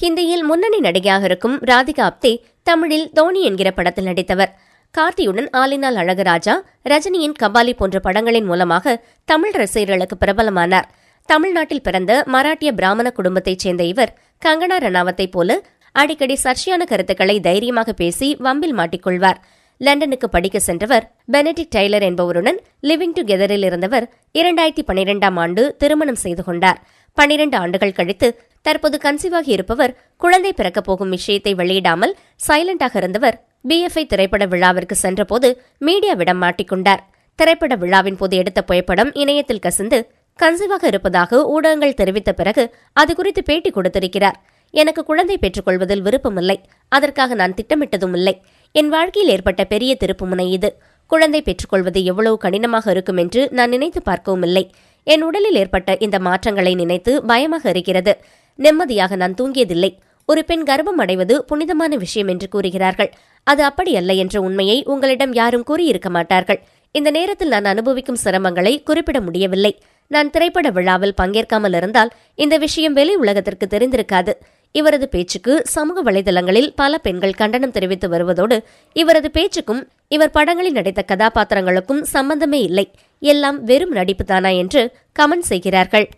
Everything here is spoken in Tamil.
ஹிந்தியில் முன்னணி நடிகையாக இருக்கும் ராதிகா அப்தே தமிழில் தோனி என்கிற படத்தில் நடித்தவர். கார்த்தியுடன் ஆலினால் அழகராஜா ரஜினியின் கபாலி போன்ற படங்களின் மூலமாக தமிழ் ரசிகர்களுக்கு பிரபலமானார். தமிழ்நாட்டில் பிறந்த மராட்டிய பிராமண குடும்பத்தைச் சேர்ந்த இவர் கங்கனா ரணாவத்தைப் போல அடிக்கடி சர்ச்சையான கருத்துக்களை தைரியமாக பேசி வம்பில் மாட்டிக்கொள்வார் லண்டனுக்கு படிக்க சென்றவர் பெனடிக் டெய்லர் என்பவருடன் லிவிங் டுகெதரில் இருந்தவர் இரண்டாயிரத்தி பனிரெண்டாம் ஆண்டு திருமணம் செய்து கொண்டார். பனிரெண்டு ஆண்டுகள் கழித்து தற்போது கன்சீவாகி இருப்பவர் குழந்தை பிறக்கப் போகும் விஷயத்தை வெளியிடாமல் சைலண்டாக இருந்தவர் பிஎஃப்ஐ திரைப்பட விழாவிற்கு சென்றபோது மீடியாவிடம் மாட்டிக்கொண்டார். திரைப்பட விழாவின் போது எடுத்த புகைப்படம் இணையத்தில் கசிந்து கன்சீவாக இருப்பதாக ஊடகங்கள் தெரிவித்த பிறகு அது குறித்து பேட்டி கொடுத்திருக்கிறார். எனக்கு குழந்தை பெற்றுக்கொள்வதில் விருப்பமில்லை. அதற்காக நான் திட்டமிட்டதும் இல்லை. என் வாழ்க்கையில் ஏற்பட்ட பெரிய திருப்புமுனை இது. குழந்தை பெற்றுக்கொள்வது எவ்வளவு கடினமாக இருக்கும் என்று நான் நினைத்து பார்க்கவும் இல்லை. என் உடலில் ஏற்பட்ட இந்த மாற்றங்களை நினைத்து பயமாக இருக்கிறது. நிம்மதியாக நான் தூங்கியதில்லை. ஒரு பெண் கர்ப்பம் அடைவது புனிதமான விஷயம் என்று கூறுகிறார்கள். அது அப்படியல்ல என்ற உண்மையை உங்களிடம் யாரும் கூறியிருக்க மாட்டார்கள். இந்த நேரத்தில் நான் அனுபவிக்கும் சிரமங்களை குறிப்பிட முடியவில்லை. நான் திரைப்பட விழாவில் பங்கேற்காமல் இருந்தால் இந்த விஷயம் வெளி உலகத்திற்கு தெரிந்திருக்காது. இவரது பேச்சுக்கு சமூக வலைதளங்களில் பல பெண்கள் கண்டனம் தெரிவித்து வருவதோடு இவரது பேச்சுக்கும் இவர் படங்களில் நடித்த கதாபாத்திரங்களுக்கும் சம்பந்தமே இல்லை. எல்லாம் வெறும் நடிப்புதானா என்று கமெண்ட் செய்கிறார்கள்.